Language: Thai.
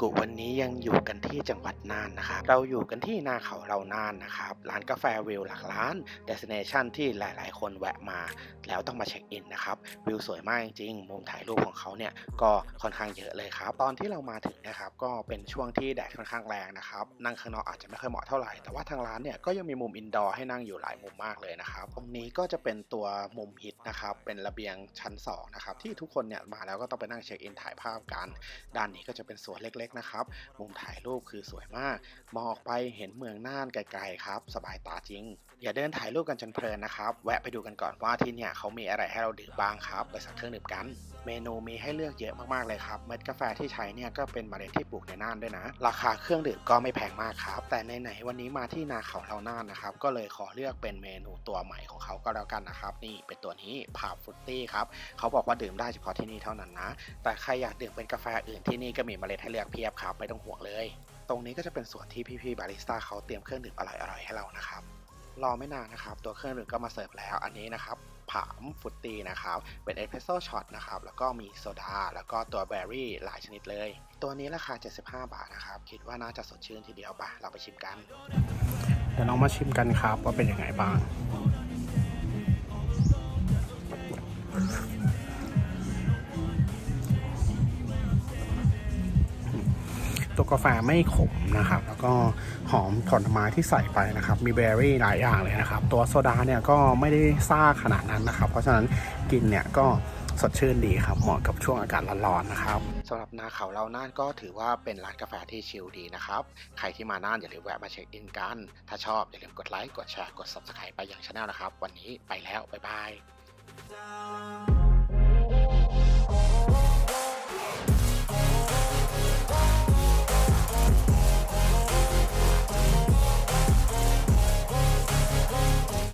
กุวันนี้ยังอยู่กันที่จังหวัดน่านนะครับ เราอยู่กันที่นาเขาเราน่านนะครับ ร้านกาแฟวิวหลักล้าน destination ที่หลาย ๆ คนแวะมา แล้วต้องมาเช็คอินนะครับ วิวสวยมากจริงๆมุมถ่ายรูปของเขาเนี่ยก็ค่อนข้างเยอะเลยครับ ตอนที่เรามาถึงนะครับก็เป็นช่วงที่แดดค่อนข้างแรงนะครับ นั่งข้างนอกอาจจะไม่ค่อยเหมาะเท่าไหร่ แต่ว่าทางร้านเนี่ยก็ยังมีมุมอินดอร์ให้นั่งอยู่หลายมุมมากเลยนะครับ ตรงนี้ก็จะเป็นตัวมุมฮิตนะครับ เป็นระเบียงชั้นสองนะครับที่ทุกคนเนี่ยมาแล้วก็ต้องไปนั่งเช็คอินถ่ายภาพกัน ด้านนี้ก็จะเป็นสวนเล็กๆนะครับ มุมถ่ายรูปคือสวยมาก มองออกไปเห็นเมืองน่านไกลๆครับ สบายตาจริง อย่าเดินถ่ายรูปกันจนเพลินนะครับ แวะไปดูกันก่อนว่าที่เนี่ยเขามีอะไรให้เราดื่มบ้างครับ ไปสั่งเครื่องดื่มกัน เมนูมีให้เลือกเยอะมากๆเลยครับเม็ดกาแฟที่ใช้เนี่ยก็เป็นเมล็ดที่ปลูกในน่านด้วยนะ ราคาเครื่องดื่มก็ไม่แพงมากครับ แต่ไหนๆวันนี้มาที่นาเขาเราน่านนะครับ ก็เลยขอเลือกเป็นเมนูตัวใหม่ของเขาก็แล้วกันนะครับ นี่เป็นตัวนี้พาฟรุตตี้ครับ เขาบอกว่าดื่มได้เฉพาะที่นี่เท่านั้นนะ แต่ใครอยากดื่มเป็นกาแฟอื่นที่นี่ก็มีเมล็ดให้เลือกเพียบครับไม่ต้องห่วงเลย ตรงนี้ก็จะเป็นส่วนที่พี่ๆบาริสต้าเขาเตรียมเครื่องดื่มอร่อยๆให้เรานะครับรอไม่นานนะครับ ตัวเครื่องดื่มก็มาเสิร์ฟแล้วอันนี้นะครับผามฟุตตี้นะครับ เป็นเอสเพรสโซ่ช็อตนะครับ แล้วก็มีโซดา แล้วก็ตัวแบอร์รี่หลายชนิดเลย ตัวนี้ราคา 75 บาทนะครับ คิดว่าน่าจะสดชื่นทีเดียวปะเราไปชิมกัน เดี๋ยวเรามาชิมกันครับว่าเป็นยังไงบ้าง ตัวกาแฟไม่ขมนะครับ แล้วก็หอมผลไม้ที่ใส่ไปนะครับ มีเบอร์รี่หลายอย่างเลยนะครับ ตัวโซดาเนี่ยก็ไม่ได้ซ่าขนาดนั้นนะครับ เพราะฉะนั้นกินเนี่ยก็สดชื่นดีครับ เหมาะกับช่วงอากาศร้อนๆนะครับสำหรับนาเขาเราน่านก็ถือว่าเป็นร้านกาแฟที่ชิลดีนะครับ ใครที่มาน่านอย่าลืมแวะมาเช็คอินกัน ถ้าชอบอย่าลืมกดไลค์ กดแชร์ กด subscribe ไปยังช anel นะครับ วันนี้ไปแล้ว บ๊ายบาย